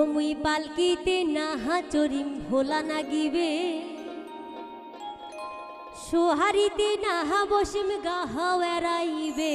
ওমুই পালকিতে নাহা চরিম ভোলা নাগিবে। সোহারিতে নাহা বসিম গাহা এড়াইবে।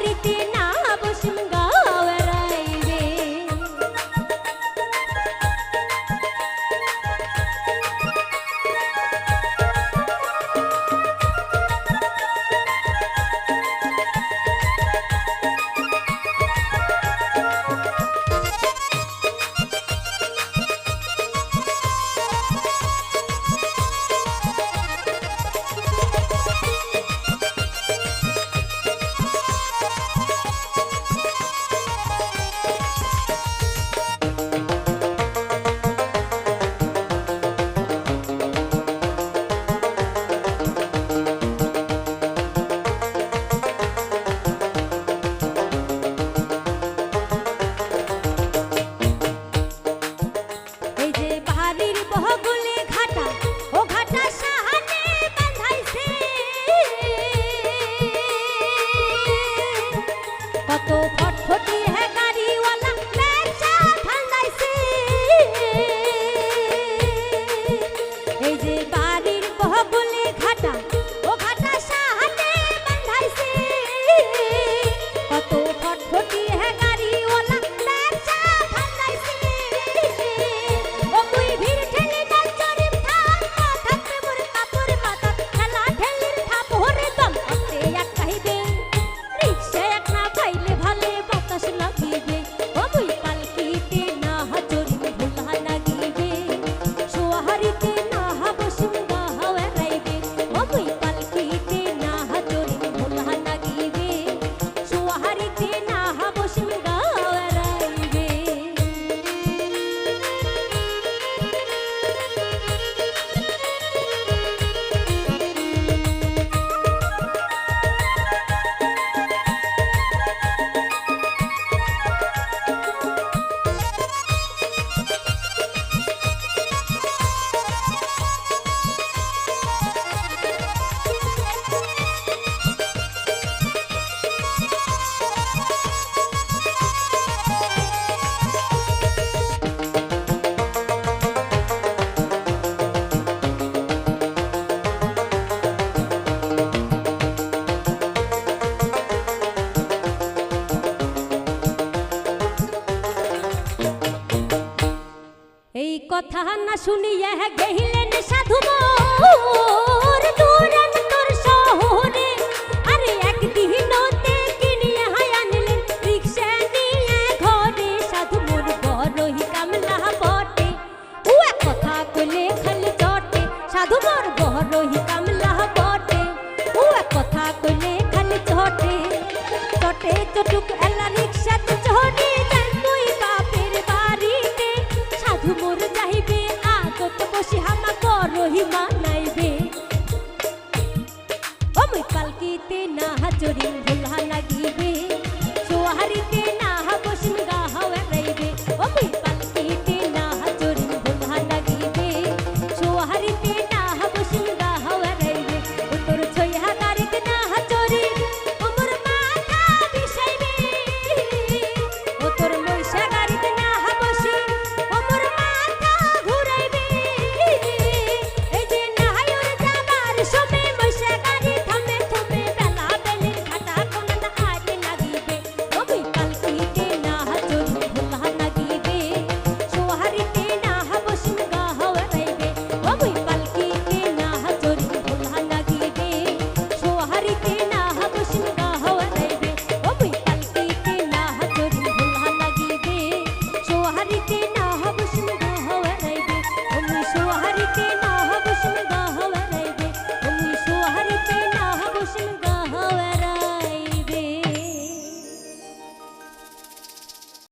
সোহারিতে সোহারিতে না বসিম কথা না শুনিয়া গেহিলেন সাধু কথা কইলে খালি চটে সাধু চটে চটে চটুক এলারি করিম ভুলহা লাগিবে সোহারিতে